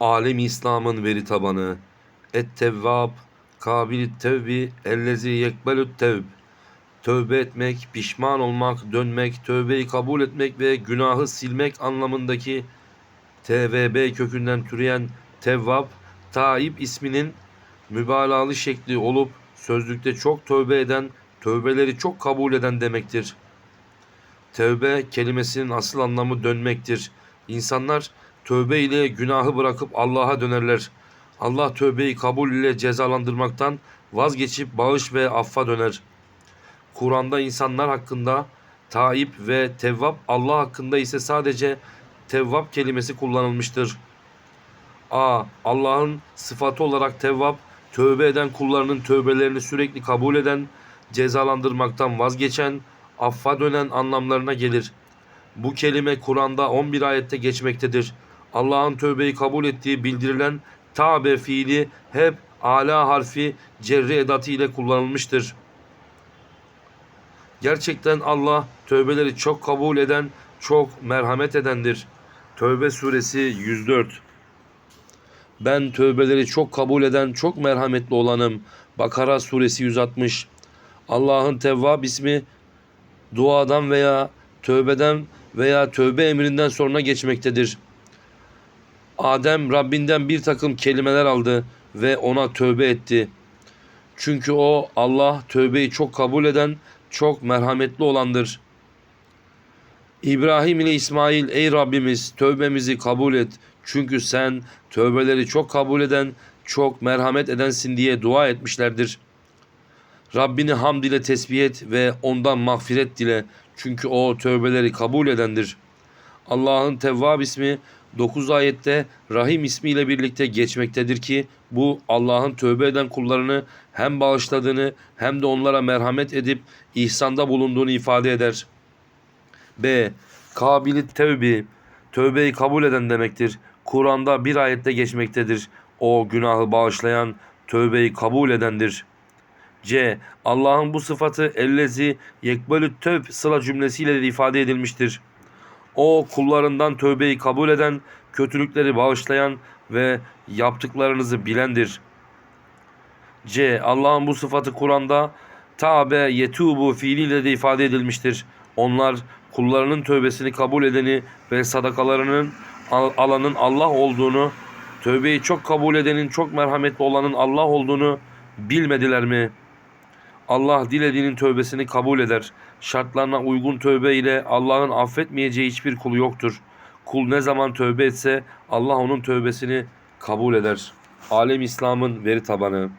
Alem İslam'ın veri tabanı. Et-Tevvab, kabil tevbi, ellezi yekbelü't tevb. Tövbe etmek, pişman olmak, dönmek, tövbeyi kabul etmek ve günahı silmek anlamındaki TVB kökünden türeyen Tevvab, Taib isminin mübalağalı şekli olup sözlükte çok tövbe eden, tövbeleri çok kabul eden demektir. Tevbe kelimesinin asıl anlamı dönmektir. İnsanlar tövbe ile günahı bırakıp Allah'a dönerler. Allah tövbeyi kabul ile cezalandırmaktan vazgeçip bağış ve affa döner. Kur'an'da insanlar hakkında Taib ve Tevvab, Allah hakkında ise sadece Tevvab kelimesi kullanılmıştır. A. Allah'ın sıfatı olarak Tevvab, tövbe eden kullarının tövbelerini sürekli kabul eden, cezalandırmaktan vazgeçen, affa dönen anlamlarına gelir. Bu kelime Kur'an'da 11 ayette geçmektedir. Allah'ın tövbeyi kabul ettiği bildirilen tabe fiili hep ala harfi cerri edatı ile kullanılmıştır. Gerçekten Allah tövbeleri çok kabul eden, çok merhamet edendir. Tövbe suresi 104 Ben tövbeleri çok kabul eden, çok merhametli olanım. Bakara suresi 160 Allah'ın Tevvab ismi duadan veya tövbeden veya tövbe emrinden sonra geçmektedir. Adem Rabbinden bir takım kelimeler aldı ve ona tövbe etti. Çünkü o Allah tövbeyi çok kabul eden, çok merhametli olandır. İbrahim ile İsmail ey Rabbimiz tövbemizi kabul et. Çünkü sen tövbeleri çok kabul eden, çok merhamet edensin diye dua etmişlerdir. Rabbini hamd ile tesbih et ve ondan mağfiret dile. Çünkü o tövbeleri kabul edendir. Allah'ın Tevvab ismi 9 ayette Rahim ismiyle birlikte geçmektedir ki bu Allah'ın tövbe eden kullarını hem bağışladığını hem de onlara merhamet edip ihsanda bulunduğunu ifade eder. B. Kabili tevbi tövbeyi kabul eden demektir. Kur'an'da bir ayette geçmektedir. O günahı bağışlayan, tövbeyi kabul edendir. C. Allah'ın bu sıfatı ellezi yekbelü tövb sıla cümlesiyle de ifade edilmiştir. O kullarından tövbeyi kabul eden, kötülükleri bağışlayan ve yaptıklarınızı bilendir. C. Allah'ın bu sıfatı Kur'an'da tabe yetubu fiiliyle de ifade edilmiştir. Onlar kullarının tövbesini kabul edeni ve sadakalarının al- alanın Allah olduğunu, tövbeyi çok kabul edenin çok merhametli olanın Allah olduğunu bilmediler mi?'' Allah dilediğinin tövbesini kabul eder. Şartlarına uygun tövbe ile Allah'ın affetmeyeceği hiçbir kulu yoktur. Kul ne zaman tövbe etse Allah onun tövbesini kabul eder. Alem İslam'ın veri tabanı.